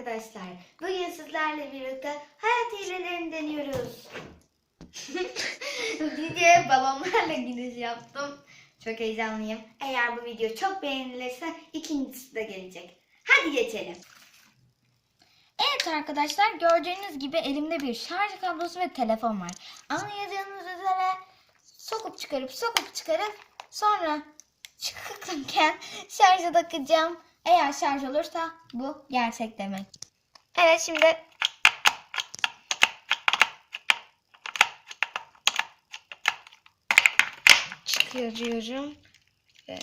arkadaşlar. Bugün sizlerle birlikte hayat hilelerini deniyoruz. Videoya balonlarla giriş yaptım. Çok heyecanlıyım. Eğer bu video çok beğenilirse ikincisi de gelecek. Hadi geçelim. Evet arkadaşlar gördüğünüz gibi elimde bir şarj kablosu ve telefon var. Anlayacağınız üzere sokup çıkarıp sokup çıkarıp sonra çıkarken şarja takacağım. Eğer şarj olursa bu gerçek demek. Evet şimdi çıkarıyorum ve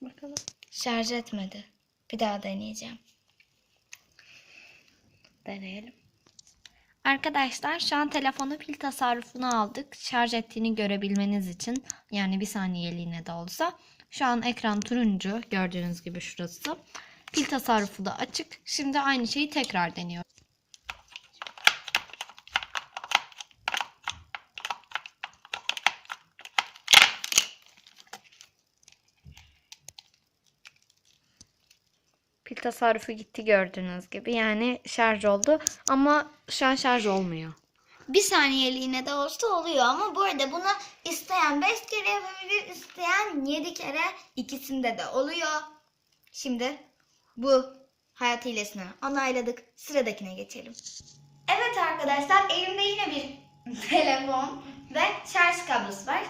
bakalım şarj etmedi. Bir daha deneyeceğim. Deneyelim. Arkadaşlar şu an telefonu pil tasarrufunu aldık. Şarj ettiğini görebilmeniz için yani bir saniyeliğine de olsa. Şu an ekran turuncu gördüğünüz gibi şurası. Pil tasarrufu da açık. Şimdi aynı şeyi tekrar deniyorum. Pil tasarrufu gitti gördüğünüz gibi. Yani şarj oldu ama şu an şarj olmuyor. Bir saniyeliğine de olsa oluyor ama bu arada bunu isteyen 5 kere yapabilir, isteyen 7 kere ikisinde de oluyor. Şimdi bu hayat hilesini onayladık. Sıradakine geçelim. Evet arkadaşlar elimde yine bir telefon ve şarj kablosu var.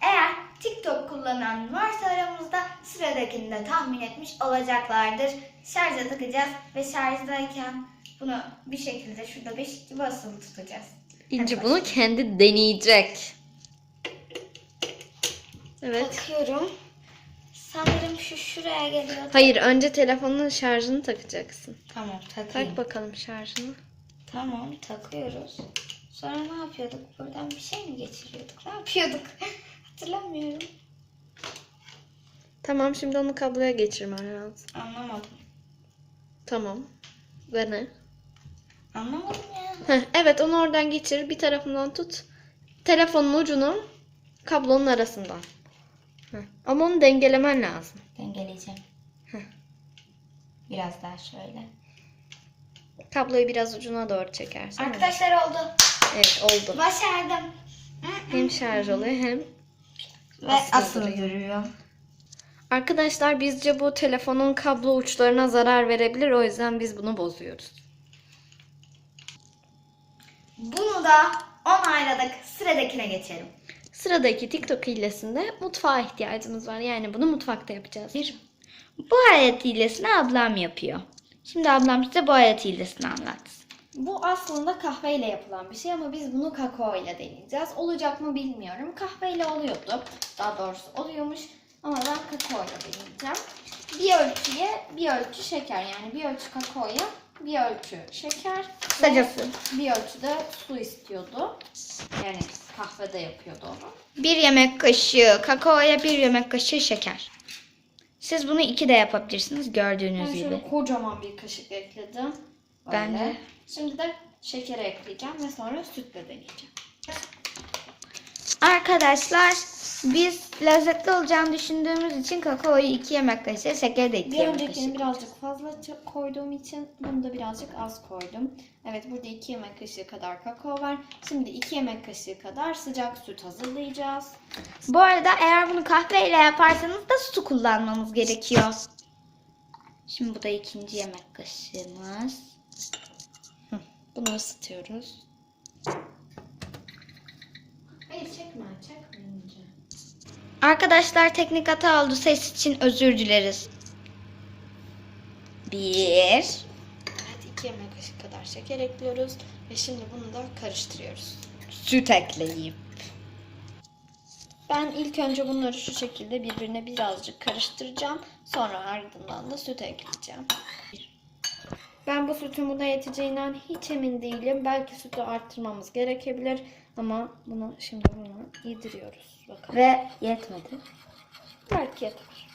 Eğer TikTok kullanan varsa aramızda sıradakini de tahmin etmiş olacaklardır. Şarja takacağız ve şarjdayken bunu bir şekilde şurada beş gibi asılı tutacağız. İnci bunu kendi deneyecek. Evet. Takıyorum. Sanırım şu şuraya geliyor. Hayır önce telefonun şarjını takacaksın. Tamam takayım. Tak bakalım şarjını. Tamam takıyoruz. Sonra ne yapıyorduk? Buradan bir şey mi geçiriyorduk? Ne yapıyorduk? Hatırlamıyorum. Tamam şimdi onu kabloya geçirmen lazım. Anlamadım. Tamam. Dene. Anlamadım ya. Heh, evet onu oradan geçir. Bir tarafından tut. Telefonun ucunu kablonun arasından. Heh, Ama onu dengelemen lazım. Dengeleyeceğim. Heh. Biraz daha şöyle. Kabloyu biraz ucuna doğru çekersen. Arkadaşlar oldu. Evet oldu. Başardım. Hem şarj oluyor hem Ve Asılı asılı duruyor. duruyor. Arkadaşlar bizce bu telefonun kablo uçlarına zarar verebilir. O yüzden biz bunu bozuyoruz. Bunu da onayladık. Sıradakine geçelim. Sıradaki TikTok hilesinde mutfağa ihtiyacımız var. Yani bunu mutfakta yapacağız. Bir, Bu hayat hilesini ablam yapıyor. Şimdi ablam size bu hayat hilesini anlatsın. Bu aslında kahveyle yapılan bir şey ama biz bunu kakao ile deneyeceğiz. Olacak mı bilmiyorum. Kahveyle oluyordu. Daha doğrusu oluyormuş. Ama ben kakao ile deneyeceğim. Bir ölçüye bir ölçü şeker. Yani bir ölçü kakaoya bir ölçü şeker. Kısacası. Bir ölçü de su istiyordu. Yani kahvede yapıyordu onu. Bir yemek kaşığı kakaoya bir yemek kaşığı şeker. Siz bunu iki de yapabilirsiniz gördüğünüz Ben gibi. şöyle kocaman bir kaşık ekledim. Ben Böyle. de. Şimdi de şekeri ekleyeceğim ve sonra sütle deneyeceğim. Arkadaşlar biz lezzetli olacağını düşündüğümüz için kakaoyu iki yemek kaşığı, şekeri de iki Bir yemek öncekini kaşığı. birazcık fazla ç- koyduğum için bunu da birazcık az koydum. Evet burada 2 yemek kaşığı kadar kakao var. Şimdi 2 yemek kaşığı kadar sıcak süt hazırlayacağız. Bu arada eğer bunu kahveyle yaparsanız da su kullanmanız gerekiyor. Şimdi bu da ikinci yemek kaşığımız. Bunu ısıtıyoruz. Hayır Arkadaşlar teknik hata oldu. Ses için özür dileriz. Bir. Evet 2 yemek kaşığı kadar şeker ekliyoruz. Ve şimdi bunu da karıştırıyoruz. Süt ekleyip. Ben ilk önce bunları şu şekilde birbirine birazcık karıştıracağım. Sonra ardından da süt ekleyeceğim. Ben bu sütün buna yeteceğinden hiç emin değilim. Belki sütü arttırmamız gerekebilir. Ama bunu şimdi bunu yediriyoruz. Bakalım. Ve yetmedi. Belki yeter.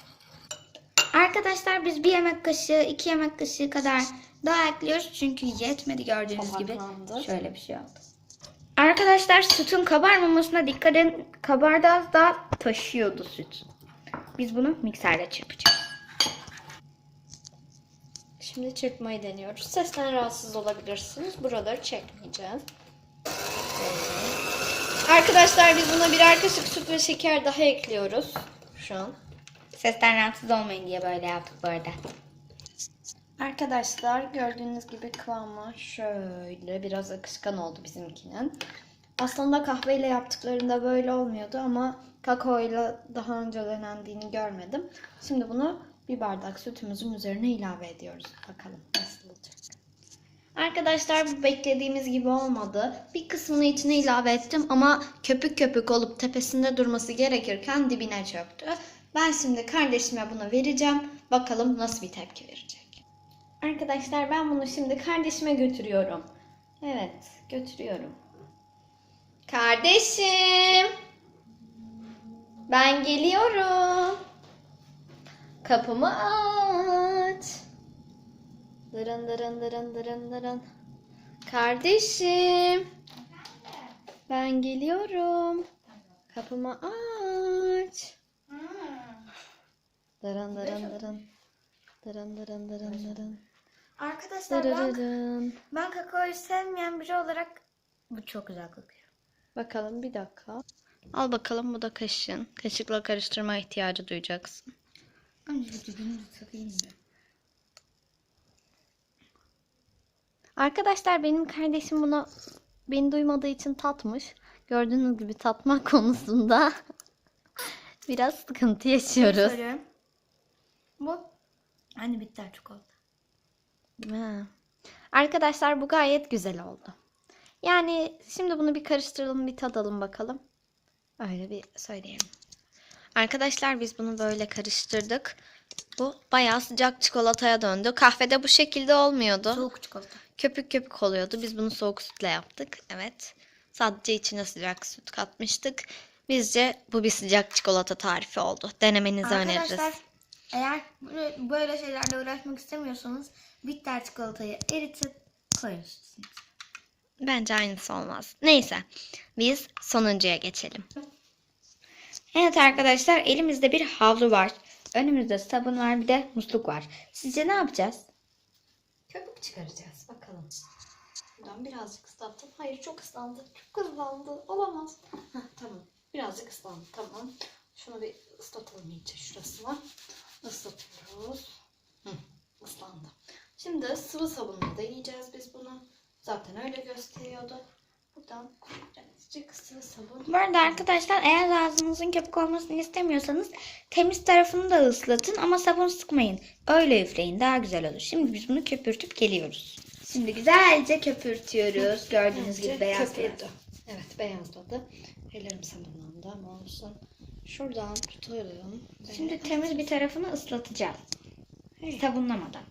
Arkadaşlar biz bir yemek kaşığı, iki yemek kaşığı kadar daha ekliyoruz. Çünkü yetmedi gördüğünüz gibi. Topaklandı. Şöyle bir şey oldu. Arkadaşlar sütün kabarmamasına dikkat edin. Kabardı az daha taşıyordu süt. Biz bunu mikserle çırpacağız. Şimdi çırpmayı deniyoruz. Sesten rahatsız olabilirsiniz. Buraları çekmeyeceğiz. Arkadaşlar biz buna birer kaşık süt ve şeker daha ekliyoruz. Şu an. Sesten rahatsız olmayın diye böyle yaptık bu arada. Arkadaşlar gördüğünüz gibi kıvamı şöyle biraz akışkan oldu bizimkinin. Aslında kahveyle yaptıklarında böyle olmuyordu ama kakaoyla daha önce denendiğini görmedim. Şimdi bunu bir bardak sütümüzün üzerine ilave ediyoruz. Bakalım nasıl olacak. Arkadaşlar bu beklediğimiz gibi olmadı. Bir kısmını içine ilave ettim ama köpük köpük olup tepesinde durması gerekirken dibine çöktü. Ben şimdi kardeşime bunu vereceğim. Bakalım nasıl bir tepki verecek. Arkadaşlar ben bunu şimdi kardeşime götürüyorum. Evet, götürüyorum. Kardeşim. Ben geliyorum. Kapımı aç. Dırın dırın dırın dırın dırın. Kardeşim. Ben geliyorum. Kapımı aç. Dırın dırın dırın. Dırın dırın dırın dırın. Arkadaşlar ben, ben kakaoyu sevmeyen biri olarak bu çok güzel kokuyor. Bakalım bir dakika. Al bakalım bu da kaşığın. Kaşıkla karıştırma ihtiyacı duyacaksın. Önce bir dibini tutayım da. Arkadaşlar benim kardeşim bunu beni duymadığı için tatmış. Gördüğünüz gibi tatmak konusunda biraz sıkıntı yaşıyoruz. Soruyorum. Bu hani bitter çikolata. Ha. Arkadaşlar bu gayet güzel oldu. Yani şimdi bunu bir karıştıralım bir tadalım bakalım. Öyle bir söyleyelim. Arkadaşlar biz bunu böyle karıştırdık. Bu bayağı sıcak çikolataya döndü. Kahvede bu şekilde olmuyordu. Soğuk çikolata. Köpük köpük oluyordu. Biz bunu soğuk sütle yaptık. Evet. Sadece içine sıcak süt katmıştık. Bizce bu bir sıcak çikolata tarifi oldu. Denemenizi öneririz. Arkadaşlar eğer böyle- böyle şeylerle uğraşmak istemiyorsanız bitter çikolatayı eritip koyuyorsunuz. Bence aynısı olmaz. Neyse. Biz sonuncuya geçelim. Evet arkadaşlar elimizde bir havlu var. Önümüzde sabun var bir de musluk var. Sizce ne yapacağız? Köpük çıkaracağız. Bakalım. Buradan birazcık ıslattım. Hayır çok ıslandı. Çok ıslandı. Olamaz. Heh, tamam. Birazcık ıslandı. Tamam. Şunu bir ıslatalım iyice şurasına. Islatıyoruz. Hı, ıslandı. Şimdi sıvı sabunla deneyeceğiz biz bunu. Zaten öyle gösteriyordu. Buradan birazcık sıvı. Bu arada arkadaşlar eğer ağzınızın köpük olmasını istemiyorsanız temiz tarafını da ıslatın ama sabun sıkmayın. Öyle üfleyin daha güzel olur. Şimdi biz bunu köpürtüp geliyoruz. Şimdi güzelce köpürtüyoruz. Gördüğünüz gibi Bence beyaz köpürdü. Evet beyazladı. Ellerim sabunlandı ama olsun. Şuradan tutalım. Şimdi temiz bir tarafını ıslatacağız. Sabunlamadan.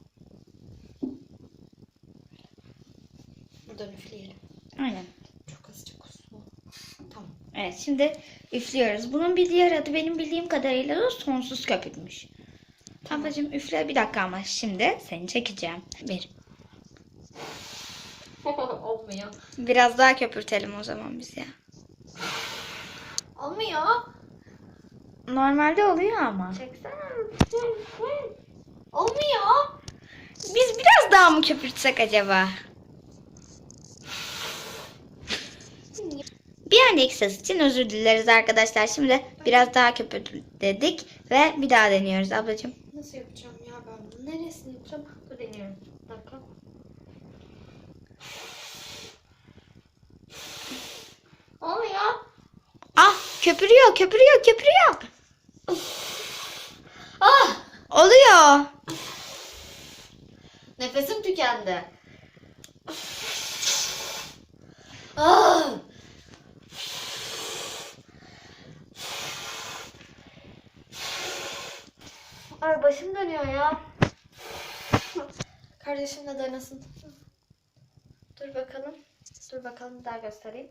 Buradan üfleyelim. Aynen. Çok azıcık su. Tamam. Evet şimdi üflüyoruz. Bunun bir diğer adı benim bildiğim kadarıyla da sonsuz köpükmüş. Ablacığım üfle bir dakika ama şimdi seni çekeceğim. Bir. Olmuyor. Biraz daha köpürtelim o zaman biz ya. Olmuyor. Normalde oluyor ama. Çeksene. Olmuyor. Biz biraz daha mı köpürtsek acaba? Bir önceki ses için özür dileriz arkadaşlar. Şimdi biraz daha köpürtledik ve bir daha deniyoruz ablacığım. Nasıl yapacağım ya ben bunu? Neresini yapacağım? Dur deniyorum. Bir dakika. Olmuyor. Ah köpürüyor köpürüyor köpürüyor. Ah! Oluyor. Nefesim tükendi. Ah! Ay başım dönüyor ya. Kardeşim de denesin. Dur bakalım. Dur bakalım daha göstereyim.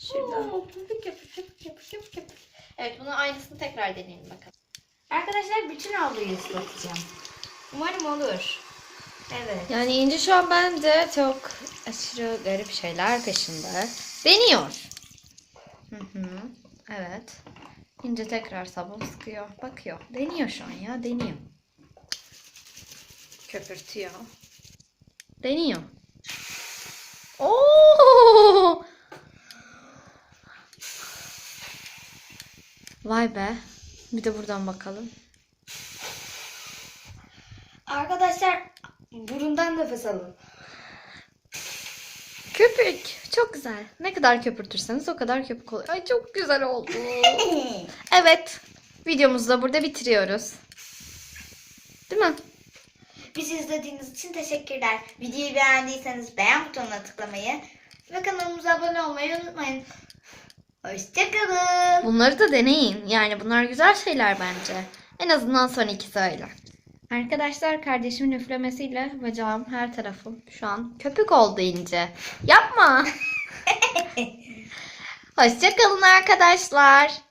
Şurada. Köpük köpük köpük köpük köpük köpük. Evet bunu aynısını tekrar deneyelim bakalım. Arkadaşlar bütün havluyu ıslatacağım. Umarım olur. Evet. Yani İnci şu an bence çok aşırı garip şeyler peşinde. Deniyor. Hı hı. Evet. İnce tekrar sabun sıkıyor. Bakıyor. Deniyor şu an ya. Deniyor. Köpürtüyor. Deniyor. Oo! Vay be. Bir de buradan bakalım. Arkadaşlar burundan nefes alın. Köpük. Çok güzel. Ne kadar köpürtürseniz o kadar köpük oluyor. Ay çok güzel oldu. evet. Videomuzu da burada bitiriyoruz. Değil mi? Bizi izlediğiniz için teşekkürler. Videoyu beğendiyseniz beğen butonuna tıklamayı ve kanalımıza abone olmayı unutmayın. Hoşçakalın. Bunları da deneyin. Yani bunlar güzel şeyler bence. En azından son ikisi öyle. Arkadaşlar kardeşimin üflemesiyle bacağım her tarafım şu an köpük oldu ince. Yapma. Hoşçakalın arkadaşlar.